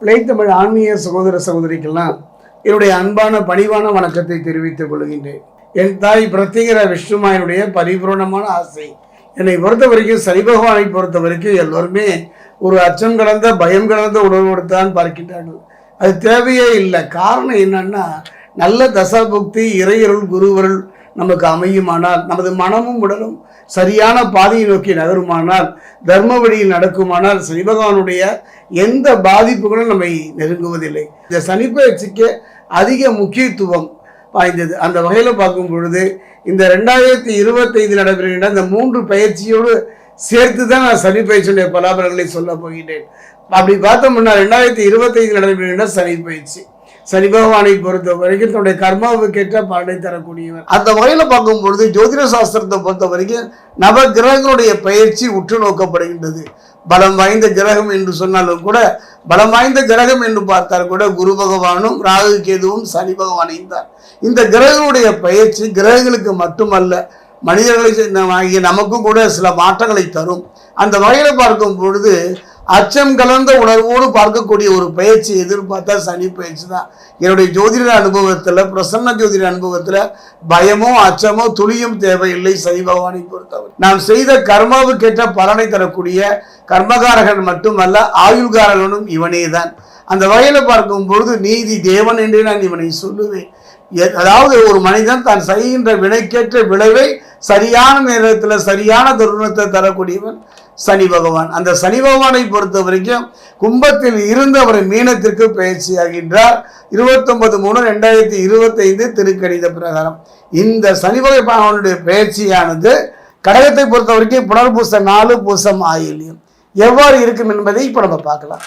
பிழைத்தமிழ் ஆன்மீக சகோதர சகோதரிக்கெல்லாம் என்னுடைய அன்பான பணிவான வணக்கத்தை தெரிவித்துக் கொள்கின்றேன். என் தாய் பிரத்யேகர விஷ்ணுமாயனுடைய பரிபூர்ணமான ஆசை. என்னை பொறுத்த வரைக்கும் சனி பகவானை பொறுத்த வரைக்கும் எல்லோருமே ஒரு அச்சம் கலந்த பயம் கலந்த உணர்வோடு தான் பார்க்கின்றார்கள். அது தேவையே இல்லை. காரணம் என்னன்னா நல்ல தசாபுக்தி இறையருள் குருவருள் நமக்கு அமையுமானால் நமது மனமும் உடலும் சரியான பாதையை நோக்கி நகருமானால் தர்ம வழியில் நடக்குமானால் சனி பகவானுடைய எந்த பாதிப்புகளும் நம்மை நெருங்குவதில்லை. இந்த சனி பயிற்சிக்கு அதிக முக்கியத்துவம் வாய்ந்தது. அந்த வகையில் பார்க்கும் பொழுது இந்த ரெண்டாயிரத்தி இருபத்தைந்து நடைபெறுகின்ற இந்த மூன்று பயிற்சியோடு சேர்த்து தான் நான் சனி பயிற்சியுடைய பலாபலங்களை சொல்ல போகின்றேன். அப்படி பார்த்தோம்னா ரெண்டாயிரத்தி இருபத்தைந்து நடைபெறுகின்ற சனி பயிற்சி சனி பகவானை பொறுத்த வரைக்கும் தன்னுடைய கர்மாவுக்கேற்ற பலனை தரக்கூடியவர். அந்த வகையில் பார்க்கும் பொழுது ஜோதிட சாஸ்திரத்தை பொறுத்த வரைக்கும் நவ கிரகங்களுடைய பயிற்சி உற்று நோக்கப்படுகின்றது. பலம் வாய்ந்த கிரகம் என்று சொன்னாலும் கூட பலம் வாய்ந்த கிரகம் என்று பார்த்தால் கூட குரு பகவானும் ராகு கேதுவும் சனி பகவானையும் தான். இந்த கிரகங்களுடைய பயிற்சி கிரகங்களுக்கு மட்டுமல்ல மனிதர்களை ஆகிய நமக்கும் கூட சில மாற்றங்களை தரும். அந்த வகையில் பார்க்கும் பொழுது அச்சம் கலந்த உணர்வோடு பார்க்கக்கூடிய ஒரு பயிற்சி எதிர்பார்த்தா சனி பயிற்சி தான். என்னுடைய ஜோதிட அனுபவத்தில் பிரசன்ன ஜோதிட அனுபவத்தில் பயமோ அச்சமோ துளியும் தேவையில்லை சனி பகவானை பொறுத்தவரை. நாம் செய்த கர்மாவுக்கேற்ற பலனை தரக்கூடிய கர்மகாரகன் மட்டுமல்ல ஆயுள்காரகனும் இவனே தான். அந்த வகையில் பார்க்கும் பொழுது நீதி தேவன் என்றே நான் இவனை சொல்லுவேன். அதாவது ஒரு மனிதன் தான் செய்கின்ற வினைக்கேற்ற விளைவை சரியான நேரத்தில் சரியான தருணத்தை தரக்கூடியவன். சனி பகவான். அந்த சனி பகவானை பொறுத்த வரைக்கும் கும்பத்தில் இருந்து அவர் மீனத்திற்கு பயிற்சியாகின்றார். இருபத்தொன்பது மூணு ரெண்டாயிரத்தி இருபத்தைந்து திருக்கணித பிரகாரம். இந்த சனி பகவானுடைய பயிற்சியானது கடகத்தை பொறுத்த வரைக்கும் புனர்பூசம் நாலு பூசம் ஆயில்யம். எவ்வாறு இருக்கும் என்பதை இப்போ நம்ம பார்க்கலாம்.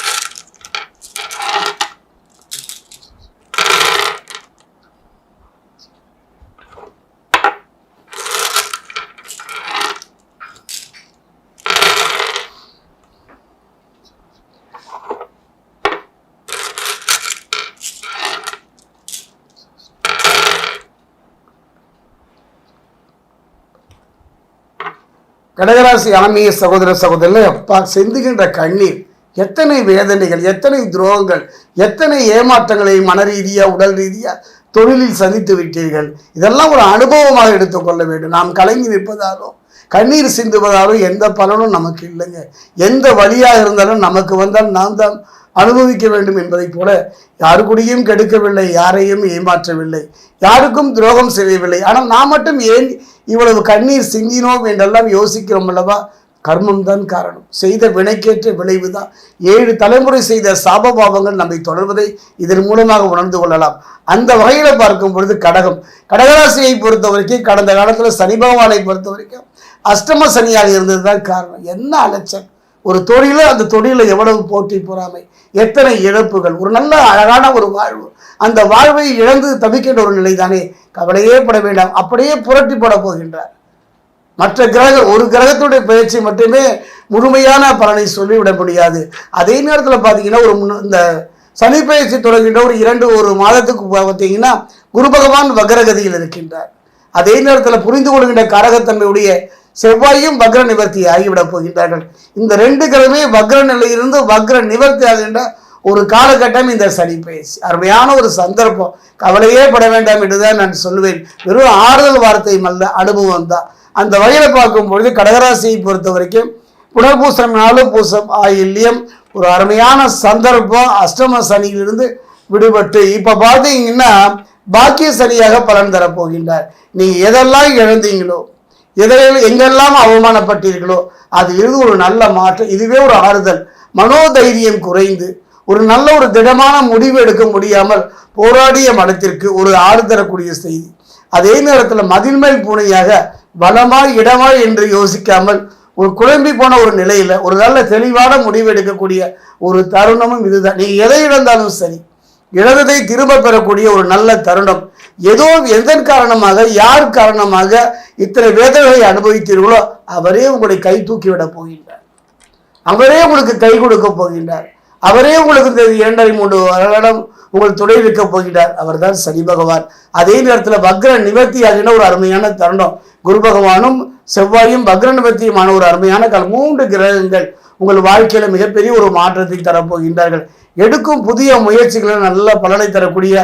கடகராசி ஆன்மீக சகோதர சகோதரில் அப்பா செந்துகின்ற கண்ணீர் எத்தனை வேதனைகள் எத்தனை துரோகங்கள் எத்தனை ஏமாற்றங்களை மன ரீதியாக உடல் ரீதியாக தொழிலில் சந்தித்து விட்டீர்கள். இதெல்லாம் ஒரு அனுபவமாக எடுத்துக்கொள்ள வேண்டும். நாம் கலங்கி நிற்பதாலும் கண்ணீர் சிந்துவதாலும் எந்த பலனும் நமக்கு இல்லைங்க. எந்த வழியாக இருந்தாலும் நமக்கு வந்தால் நாம் தான் அனுபவிக்க வேண்டும் என்பதைப் போல யாருக்குடியும் கெடுக்கவில்லை யாரையும் ஏமாற்றவில்லை யாருக்கும் துரோகம் செய்யவில்லை. ஆனால் நாம் மட்டும் ஏன் இவ்வளவு கண்ணீர் சிந்தினோம் என்றெல்லாம் யோசிக்கிறோம் அல்லவா? கர்மம் தான் காரணம். செய்த வினைக்கேற்ற விளைவு தான் ஏழு தலைமுறை செய்த சாப பாவங்கள் நம்மை தொடர்வதை இதன் மூலமாக உணர்ந்து கொள்ளலாம். அந்த வகையில் பார்க்கும் பொழுது கடகம். கடகராசியை பொறுத்த வரைக்கும் கடந்த காலத்தில் சனி பகவானை பொறுத்த வரைக்கும் அஷ்டம சனியாக இருந்தது தான் காரணம். என்ன அலைச்சல்? ஒரு தொழில அந்த தொழிலில் எவ்வளவு போட்டி பொறாமை? எத்தனை இழப்புகள்? ஒரு நல்ல அழகான ஒரு வாழ்வு. அந்த வாழ்வை இழந்து தவிக்கின்ற ஒரு நிலை தானே கவலையே பட வேண்டாம். அப்படியே புரட்டி போட போகின்றார். மற்ற கிரக ஒரு கிரகத்துடைய பயிற்சி மட்டுமே முழுமையான பலனை சொல்லிவிட முடியாது. அதே நேரத்தில் பார்த்தீங்கன்னா ஒரு இந்த சனி பயிற்சி தொடங்குகின்ற ஒரு இரண்டு ஒரு மாதத்துக்கு பார்த்தீங்கன்னா குரு பகவான் வக்ரகதியில் இருக்கின்றார். அதே நேரத்தில் புரிந்து கொள்கின்ற கரகத்தன்மையுடைய செவ்வாயும் வக்ர நிவர்த்தி ஆகிவிடப் போகின்றார்கள். இந்த ரெண்டு கிழமை வக்ர நிலையிலிருந்து வக்ர நிவர்த்தி ஆகின்ற ஒரு காலகட்டம் இந்த சனி பயிற்சி அருமையான ஒரு சந்தர்ப்பம். கவலையே பட வேண்டாம் என்றுதான் நான் சொல்லுவேன். வெறும் ஆறுதல் வார்த்தையும் அல்ல அனுபவம் தான். அந்த வகையில் பார்க்கும் பொழுது கடகராசியை பொறுத்த வரைக்கும் புனர்பூசம் நாலு பூசம் ஆயில்யம். ஒரு அருமையான சந்தர்ப்பம். அஷ்டம சனியிலிருந்து விடுபட்டு இப்போ பார்த்தீங்கன்னா பாக்கிய சனியாக பலன் தரப்போகின்றார் நீங்கள் எதெல்லாம் இழந்தீங்களோ எதில் எங்கெல்லாம் அவமானப்பட்டீர்களோ அது இருந்து ஒரு நல்ல மாற்றம் இதுவே ஒரு ஆறுதல். மனோதைரியம் குறைந்து ஒரு நல்ல ஒரு திடமான முடிவு எடுக்க முடியாமல் போராடிய மனத்திற்கு ஒரு ஆறு தரக்கூடிய செய்தி. அதே நேரத்தில் மதில் பூனையாக பலமாய் இடமாய் என்று யோசிக்காமல் ஒரு குழம்பி போன ஒரு நிலையில் ஒரு நல்ல தெளிவான முடிவு எடுக்கக்கூடிய ஒரு தருணமும் இதுதான். நீ எதை இழந்தாலும் சரி இழந்ததை திரும்ப பெறக்கூடிய ஒரு நல்ல தருணம். ஏதோ எதன் காரணமாக யார் காரணமாக இத்தனை வேதனைகளை அனுபவித்தீர்களோ அவரே உங்களை கை தூக்கி போகின்றார். அவரே உங்களுக்கு கை கொடுக்க போகின்றார். அவரே உங்களுக்கு இந்த இரண்டரை மூன்று வருடம் உங்கள் துணை இருக்க போகின்றார். அவர்தான் சனி பகவான். அதே நேரத்தில் வக்ர நிவர்த்தி ஆகின ஒரு அருமையான தருணம். குரு பகவானும் செவ்வாயும் வக்ர நிவர்த்தியுமான ஒரு அருமையான காலம் மூன்று கிரகங்கள் உங்கள் வாழ்க்கையில மிகப்பெரிய ஒரு மாற்றத்தை தரப்போகின்றார்கள். எடுக்கும் புதிய முயற்சிகளை நல்ல பலனை தரக்கூடிய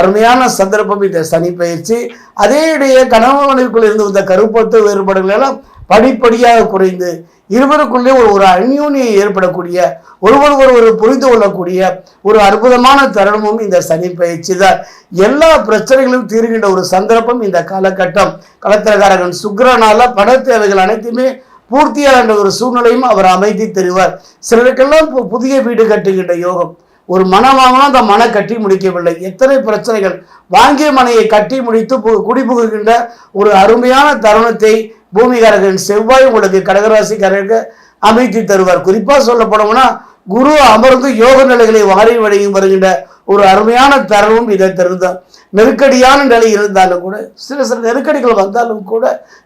அருமையான சந்தர்ப்பம் இந்த சனி பயிற்சி. அதே இடையே கணவனுக்குள் இருந்து வந்த கருப்பத்து வேறுபாடுகள் எல்லாம் படிப்படியாக குறைந்து இருவருக்குள்ளே ஒரு ஒரு அந்யூனியை ஏற்படக்கூடிய ஒருவர் ஒருவர் புரிந்து கொள்ளக்கூடிய ஒரு அற்புதமான தருணமும் இந்த சனி பயிற்சி தான். எல்லா பிரச்சனைகளும் தீர்கின்ற ஒரு சந்தர்ப்பம் இந்த காலகட்டம். கலத்திரகாரகன் சுக்கிரனால பண தேவைகள் அனைத்துமே பூர்த்தியாகின்ற ஒரு சூழ்நிலையும் அவர் அமைத்து தருவார். சிலருக்கெல்லாம் பு- புதிய வீடு கட்டுகின்ற யோகம். ஒரு மனம் வாங்கினா அந்த மனை கட்டி முடிக்கவில்லை. எத்தனை பிரச்சனைகள். வாங்கிய மனையை கட்டி முடித்து பு- குடிபுகுகின்ற ஒரு அருமையான தருணத்தை பூமிகாரகன் செவ்வாய் உங்களுக்கு கடகராசிக்காரருக்கு அமைத்து தருவார். குறிப்பாக சொல்ல போனோம்னா குரு அமர்ந்து யோக நிலைகளை வாரி வழங்கி வருகின்ற ஒரு அருமையான தருணம் இதை தருதான் நெருக்கடியான நிலை இருந்தாலும் கூட சில சில நெருக்கடிகள் வந்தாலும் கூட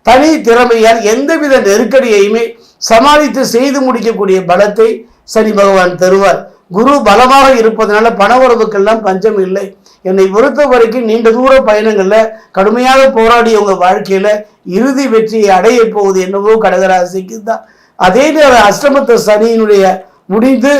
தனி திறமையால் எந்தவித நெருக்கடியையுமே சமாளித்து செய்து முடிக்கக்கூடிய பலத்தை சனி பகவான் தருவார். குரு பலமாக இருப்பதனால பணவரவுக்கெல்லாம் பஞ்சம் இல்லை. என்னை பொறுத்த வரைக்கும் நீண்ட தூர பயணங்களில் கடுமையாக போராடிய உங்க வாழ்க்கையில இறுதி வெற்றியை அடைய போவது என்னவோ கடகராசிக்கு தான். அதே நேரம் அஷ்டமத்த சனியினுடைய முடிந்து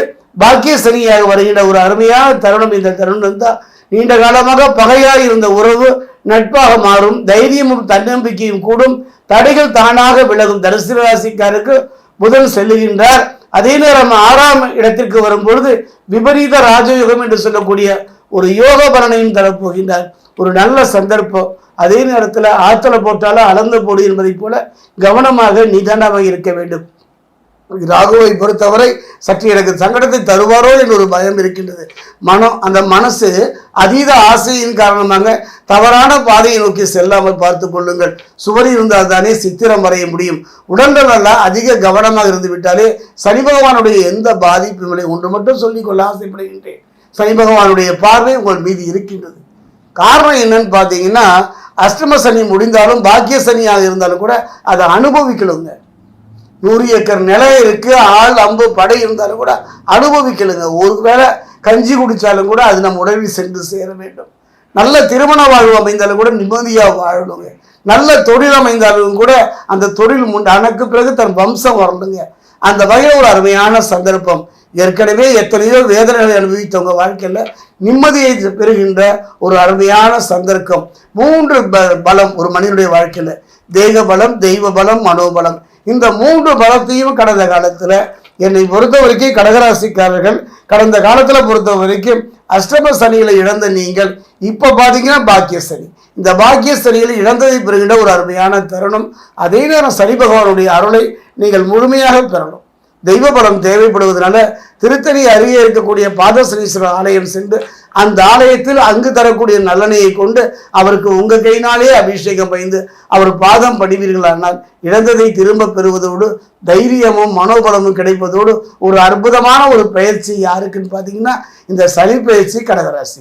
பாக்கிய சனியாக வருகின்ற ஒரு அருமையான தருணம் இந்த தருணம் தான். நீண்ட காலமாக பகையாக இருந்த உறவு நட்பாக மாறும் தைரியமும் தன்னம்பிக்கையும் கூடும் தடைகள் தானாக விலகும். தரிசன ராசிக்காருக்கு புதன் செல்லுகின்றார். அதே நேரம் ஆறாம் இடத்திற்கு வரும்பொழுது விபரீத ராஜயோகம் என்று சொல்லக்கூடிய ஒரு யோக பலனையும் தரப்போகின்றார். ஒரு நல்ல சந்தர்ப்பம். அதே நேரத்தில் ஆற்றலை போட்டாலும் அளந்து போடு என்பதைப் போல கவனமாக நிதானமாக இருக்க வேண்டும். ராகுவை பொறுத்தவரை சற்று எனக்கு சங்கடத்தை தருவாரோ என்ற ஒரு பயம் இருக்கின்றது. மனம் அந்த மனசு அதீத ஆசையின் காரணமாக தவறான பாதையை நோக்கி செல்லாமல் பார்த்து கொள்ளுங்கள். சுவர் இருந்தால் தானே சித்திரம் வரைய முடியும். உடல்நல அதிக கவனமாக இருந்து விட்டாலே சனி பகவானுடைய எந்த பாதிப்பும் இல்லை. ஒன்று மட்டும் சொல்லிக்கொள்ள ஆசைப்படுகின்றேன். சனி பகவானுடைய பார்வை உங்கள் மீது இருக்கின்றது. காரணம் என்னன்னு பார்த்தீங்கன்னா அஷ்டம சனி முடிந்தாலும் பாக்கிய சனியாக இருந்தாலும் கூட அதை அனுபவிக்கணுங்க. நூறு ஏக்கர் நிலம் இருக்கு ஆள் அம்பு படை இருந்தாலும் கூட அனுபவிக்கலுங்க. ஒருவேளை கஞ்சி குடித்தாலும் கூட அது நம்ம உடலில் சென்று சேர வேண்டும். நல்ல திருமண வாழ்வு அமைந்தாலும் கூட நிம்மதியாக வாழணுங்க. நல்ல தொழில் அமைந்தாலும் கூட அந்த தொழில் முன் அனக்கு பிறகு தன் வம்சம் வரணுங்க. அந்த வகையில் ஒரு அருமையான சந்தர்ப்பம். ஏற்கனவே எத்தனையோ வேதனைகளை அனுபவித்தவங்க வாழ்க்கையில் நிம்மதியை பெறுகின்ற ஒரு அருமையான சந்தர்ப்பம் மூன்று ப- பலம் ஒரு மனிதனுடைய வாழ்க்கையில். தேக பலம் தெய்வ பலம் மனோபலம். இந்த மூன்று பலத்தையும் கடந்த காலத்தில் என்னை பொறுத்த வரைக்கும் கடகராசிக்காரர்கள் கடந்த காலத்தில் பொறுத்த வரைக்கும் அஷ்டம சனியில் இழந்த நீங்கள் இப்போ பார்த்தீங்கன்னா பாக்கிய சனி இந்த பாக்கிய சனியில் இழந்ததை பெறுகின்ற ஒரு அருமையான தருணம். அதே நேரம் சனி பகவானுடைய அருளை நீங்கள் முழுமையாக பெறணும். தெய்வ பலம் தேவைப்படுவதனால திருத்தணி அருகே இருக்கக்கூடிய பாதசனீஸ்வரர் ஆலயம் சென்று அந்த ஆலயத்தில் அங்கு தரக்கூடிய நல்லெண்ணெயை கொண்டு அவருக்கு உங்க கையினாலே அபிஷேகம் பயந்து அவர் பாதம் படிவீர்களானால் இழந்ததை திரும்ப பெறுவதோடு தைரியமும் மனோபலமும் கிடைப்பதோடு ஒரு அற்புதமான ஒரு பயிற்சி யாருக்குன்னு பார்த்தீங்கன்னா இந்த சனி பயிற்சி கடகராசி.